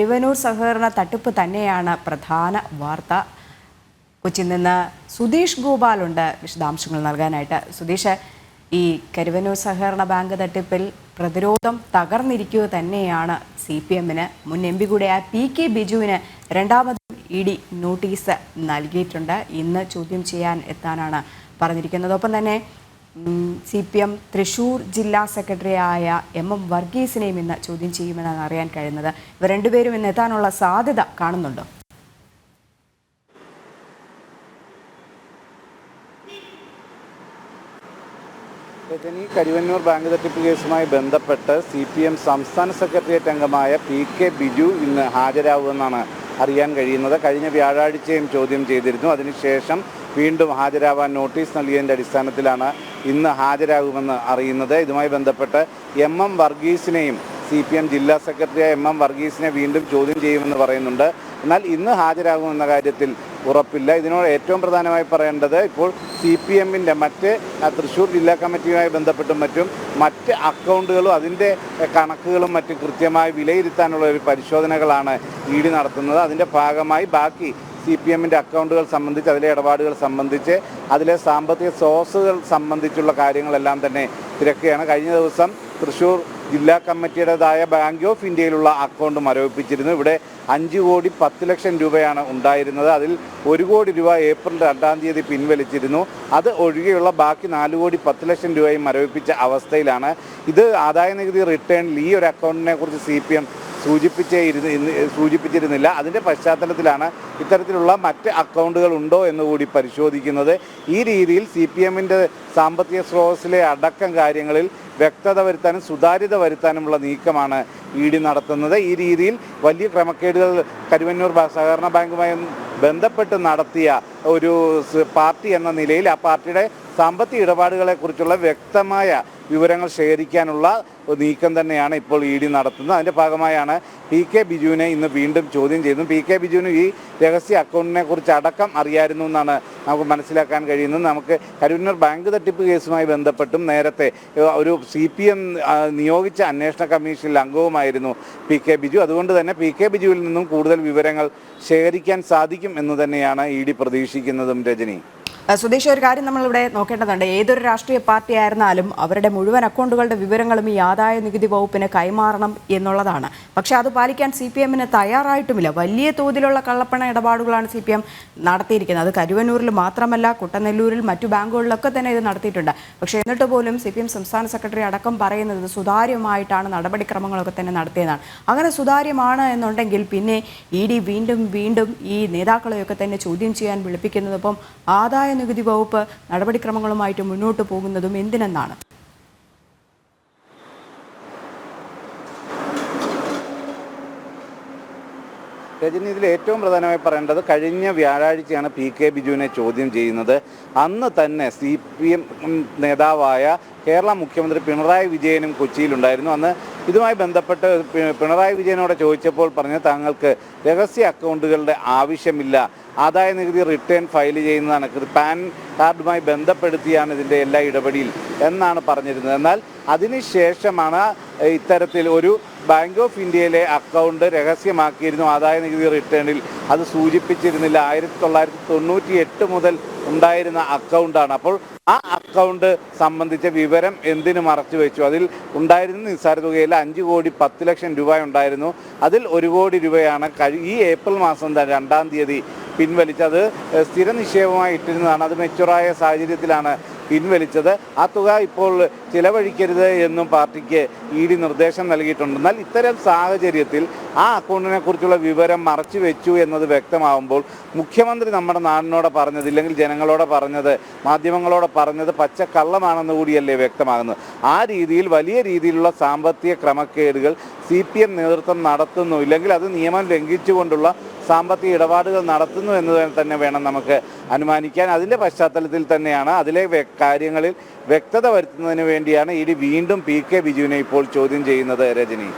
തിരുവനൂർ സഹകരണ തട്ടിപ്പ് തന്നെയാണ് പ്രധാന വാർത്ത. കൊച്ചിയിൽ നിന്ന് സുധീഷ് ഗോപാലുണ്ട് വിശദാംശങ്ങൾ നൽകാനായിട്ട്. സുധീഷ് ഈ കരുവനൂർ സഹകരണ ബാങ്ക് തട്ടിപ്പിൽ പ്രതിരോധം തകർന്നിരിക്കുക തന്നെയാണ് സി പി എമ്മിന് മുൻ എം പി കൂടിയായ പി കെ ബിജുവിന് രണ്ടാമതും ഇ ഡി നോട്ടീസ് നൽകിയിട്ടുണ്ട്. ഇന്ന് ചോദ്യം ചെയ്യാൻ എത്താനാണ് പറഞ്ഞിരിക്കുന്നത്. ഒപ്പം തന്നെ സി പി എം തൃശൂർ ജില്ലാ സെക്രട്ടറിയായ എം എം വർഗീസിനെയും ഇന്ന് ചോദ്യം ചെയ്യുമെന്നാണ് അറിയാൻ കഴിയുന്നത്. ഇവർ രണ്ടുപേരും ഇന്ന് എത്താനുള്ള സാധ്യത കാണുന്നുണ്ടോ? രജനി കരുവന്നൂർ ബാങ്ക് തട്ടിപ്പ് കേസുമായി ബന്ധപ്പെട്ട് സി പി എം സംസ്ഥാന സെക്രട്ടേറിയറ്റ് അംഗമായ പി കെ ബിജു ഇന്ന് ഹാജരാകുമെന്നാണ് അറിയാൻ കഴിയുന്നത്. കഴിഞ്ഞ വ്യാഴാഴ്ചയും ചോദ്യം ചെയ്തിരുന്നു. അതിനുശേഷം വീണ്ടും ഹാജരാവാൻ നോട്ടീസ് നൽകിയതിന്റെ അടിസ്ഥാനത്തിലാണ് ഇന്ന് ഹാജരാകുമെന്ന് അറിയുന്നത്. ഇതുമായി ബന്ധപ്പെട്ട് എം എം വർഗീസിനെയും സി പി എം ജില്ലാ സെക്രട്ടറിയായ എം എം വർഗീസിനെ വീണ്ടും ചോദ്യം ചെയ്യുമെന്ന് പറയുന്നുണ്ട്. എന്നാൽ ഇന്ന് ഹാജരാകുമെന്ന കാര്യത്തിൽ ഉറപ്പില്ല. ഇതിനോട് ഏറ്റവും പ്രധാനമായി പറയേണ്ടത് ഇപ്പോൾ സി പി എമ്മിന്റെ മറ്റ് തൃശ്ശൂർ ജില്ലാ കമ്മിറ്റിയുമായി ബന്ധപ്പെട്ടും മറ്റും മറ്റ് അക്കൗണ്ടുകളും അതിന്റെ കണക്കുകളും മറ്റും കൃത്യമായി വിലയിരുത്താനുള്ള ഒരു പരിശോധനകളാണ് ഇ ഡി നടത്തുന്നത്. അതിന്റെ ഭാഗമായി ബാക്കി സി പി എമ്മിന്റെ അക്കൗണ്ടുകൾ സംബന്ധിച്ച് അതിലെ ഇടപാടുകൾ സംബന്ധിച്ച് അതിലെ സാമ്പത്തിക സോഴ്സുകൾ സംബന്ധിച്ചുള്ള കാര്യങ്ങളെല്ലാം തന്നെ തിരക്കുകയാണ്. കഴിഞ്ഞ ദിവസം തൃശ്ശൂർ ജില്ലാ കമ്മിറ്റിയുടേതായ ബാങ്ക് ഓഫ് ഇന്ത്യയിലുള്ള അക്കൗണ്ട് മരവിപ്പിച്ചിരുന്നു. ഇവിടെ അഞ്ച് കോടി പത്ത് ലക്ഷം രൂപയാണ് ഉണ്ടായിരുന്നത്. അതിൽ ഒരു കോടി രൂപ ഏപ്രിൽ രണ്ടാം തീയതി പിൻവലിച്ചിരുന്നു. അത് ഒഴികെയുള്ള ബാക്കി നാല് കോടി പത്ത് ലക്ഷം രൂപയും മരവിപ്പിച്ച അവസ്ഥയിലാണ്. ഇത് ആദായ നികുതി റിട്ടേണിൽ ഈ ഒരു അക്കൗണ്ടിനെ കുറിച്ച് സി പി എം സൂചിപ്പിച്ചേ ഇരുന്ന് ഇന്ന് സൂചിപ്പിച്ചിരുന്നില്ല. അതിന്റെ പശ്ചാത്തലത്തിലാണ് ഇത്തരത്തിലുള്ള മറ്റ് അക്കൗണ്ടുകൾ ഉണ്ടോ എന്ന് കൂടി പരിശോധിക്കുന്നത്. ഈ രീതിയിൽ സി പി എമ്മിന്റെ സാമ്പത്തിക സ്രോതസ്സിലെ അടക്കം കാര്യങ്ങളിൽ വ്യക്തത വരുത്താനും സുതാര്യത വരുത്താനുമുള്ള നീക്കമാണ് ഇ ഡി നടത്തുന്നത്. ഈ രീതിയിൽ വലിയ ക്രമക്കേടുകൾ കരുവന്നൂർ സഹകരണ ബാങ്കുമായി ബന്ധപ്പെട്ട് നടത്തിയ ഒരു പാർട്ടി എന്ന നിലയിൽ ആ പാർട്ടിയുടെ സാമ്പത്തിക ഇടപാടുകളെക്കുറിച്ചുള്ള വ്യക്തമായ വിവരങ്ങൾ ശേഖരിക്കാനുള്ള നീക്കം തന്നെയാണ് ഇപ്പോൾ ഇ ഡി നടത്തുന്നത്. അതിന്റെ ഭാഗമായാണ് പി കെ ബിജുവിനെ ഇന്ന് വീണ്ടും ചോദ്യം ചെയ്യുന്നത് പി കെ ബിജുവിന് ഈ രഹസ്യ അക്കൗണ്ടിനെ കുറിച്ച് അടക്കം അറിയായിരുന്നു എന്നാണ് നമുക്ക് മനസ്സിലാക്കാൻ കഴിയുന്നത്. നമുക്ക് കരുവിനർ ബാങ്ക് തട്ടിപ്പ് കേസുമായി ബന്ധപ്പെട്ടും നേരത്തെ ഒരു സി പി എം നിയോഗിച്ച അന്വേഷണ കമ്മീഷനിൽ അംഗവുമായിരുന്നു പി കെ ബിജു. അതുകൊണ്ട് തന്നെ പി കെ ബിജുവിൽ നിന്നും കൂടുതൽ വിവരങ്ങൾ ശേഖരിക്കാൻ സാധിക്കും എന്ന് തന്നെയാണ് ഇ ഡി പ്രതീക്ഷിക്കുന്നതും രജനി. സുധീഷ് ഒരു കാര്യം നമ്മളിവിടെ നോക്കേണ്ടതുണ്ട്. ഏതൊരു രാഷ്ട്രീയ പാർട്ടി ആയിരുന്നാലും അവരുടെ മുഴുവൻ അക്കൗണ്ടുകളുടെ വിവരങ്ങളും ഈ ആദായ നികുതി വകുപ്പിന് കൈമാറണം എന്നുള്ളതാണ്. പക്ഷെ അത് പാലിക്കാൻ സി പി എമ്മിന് തയ്യാറായിട്ടുമില്ല. വലിയ തോതിലുള്ള കള്ളപ്പണ ഇടപാടുകളാണ് സി പി എം നടത്തിയിരിക്കുന്നത്. അത് കരുവന്നൂരിൽ മാത്രമല്ല കുട്ടനെല്ലൂരിൽ മറ്റു ബാങ്കുകളിലൊക്കെ തന്നെ ഇത് നടത്തിയിട്ടുണ്ട്. പക്ഷേ എന്നിട്ട് പോലും സി പി എം സംസ്ഥാന സെക്രട്ടറി അടക്കം പറയുന്നത് സുതാര്യമായിട്ടാണ് നടപടിക്രമങ്ങളൊക്കെ തന്നെ നടത്തിയതാണ്. അങ്ങനെ സുതാര്യമാണ് എന്നുണ്ടെങ്കിൽ പിന്നെ ഇ ഡി വീണ്ടും വീണ്ടും ഈ നേതാക്കളെയൊക്കെ തന്നെ ചോദ്യം ചെയ്യാൻ വിളിപ്പിക്കുന്നത് ഇപ്പം ആദായ നികുതി വകുപ്പ് നടപടിക്രമങ്ങളുമായിട്ട് മുന്നോട്ട് പോകുന്നതും എന്തിനെന്നാണ്. രജനി ഇതിൽ ഏറ്റവും പ്രധാനമായി പറയേണ്ടത് കഴിഞ്ഞ വ്യാഴാഴ്ചയാണ് പി കെ ബിജുവിനെ ചോദ്യം ചെയ്യുന്നത്. അന്ന് തന്നെ സി പി എം നേതാവായ കേരള മുഖ്യമന്ത്രി പിണറായി വിജയനും കൊച്ചിയിലുണ്ടായിരുന്നു. അന്ന് ഇതുമായി ബന്ധപ്പെട്ട് പിണറായി വിജയനോട് ചോദിച്ചപ്പോൾ പറഞ്ഞ് താങ്കൾക്ക് രഹസ്യ അക്കൗണ്ടുകളുടെ ആവശ്യമില്ല. ആദായ നികുതി റിട്ടേൺ ഫയൽ ചെയ്യുന്നതാണ്. പാൻ കാർഡുമായി ബന്ധപ്പെടുത്തിയാണ് ഇതിന്റെ എല്ലാ ഇടപെടിയിൽ എന്നാണ് പറഞ്ഞിരുന്നത്. എന്നാൽ അതിനുശേഷമാണ് ഇത്തരത്തിൽ ഒരു ബാങ്ക് ഓഫ് ഇന്ത്യയിലെ അക്കൗണ്ട് രഹസ്യമാക്കിയിരുന്നു. ആദായ നികുതി റിട്ടേണിൽ അത് സൂചിപ്പിച്ചിരുന്നില്ല. ആയിരത്തി തൊള്ളായിരത്തി തൊണ്ണൂറ്റി എട്ട് മുതൽ ഉണ്ടായിരുന്ന അക്കൗണ്ടാണ് അപ്പോൾ ആ അക്കൗണ്ട് സംബന്ധിച്ച വിവരം എന്തിനു മറച്ചു വെച്ചു അതിൽ ഉണ്ടായിരുന്ന നിസ്സാര തുകയിൽ അഞ്ച് കോടി പത്ത് ലക്ഷം രൂപ ഉണ്ടായിരുന്നു. അതിൽ ഒരു കോടി രൂപയാണ് ഈ ഏപ്രിൽ മാസം രണ്ടാം തീയതി പിൻവലിച്ചത്. സ്ഥിര നിക്ഷേപമായി ഇട്ടിരുന്നതാണ്. അത് മെച്ചുറായ സാഹചര്യത്തിലാണ് പിൻവലിച്ചത്. ആ തുക ഇപ്പോൾ ചിലവഴിക്കരുത് എന്നും പാർട്ടിക്ക് ഇ ഡി നിർദ്ദേശം നൽകിയിട്ടുണ്ട്. എന്നാൽ ഇത്തരം സാഹചര്യത്തിൽ ആ അക്കൗണ്ടിനെ കുറിച്ചുള്ള വിവരം മറച്ചു വെച്ചു എന്നത് വ്യക്തമാവുമ്പോൾ മുഖ്യമന്ത്രി നമ്മുടെ നാടിനോട് പറഞ്ഞത് ഇല്ലെങ്കിൽ ജനങ്ങളോട് പറഞ്ഞത് മാധ്യമങ്ങളോട് പറഞ്ഞത് പച്ചക്കള്ളമാണെന്ന് കൂടിയല്ലേ വ്യക്തമാകുന്നത്. ആ രീതിയിൽ വലിയ രീതിയിലുള്ള സാമ്പത്തിക ക്രമക്കേടുകൾ സി പി എം നേതൃത്വം നടത്തുന്നു. ഇല്ലെങ്കിൽ അത് നിയമം ലംഘിച്ചുകൊണ്ടുള്ള സാമ്പത്തിക ഇടപാടുകൾ നടത്തുന്നു എന്ന് തന്നെ വേണം നമുക്ക് അനുമാനിക്കാൻ അതിന്റെ പശ്ചാത്തലത്തിൽ തന്നെയാണ് അതിലെ കാര്യങ്ങളിൽ വ്യക്തത വരുത്തുന്നതിന് വേണ്ടിയാണ് ഇ ഡി വീണ്ടും പി കെ ബിജുവിനെ ഇപ്പോൾ ചോദ്യം ചെയ്യുന്നത് രജനി.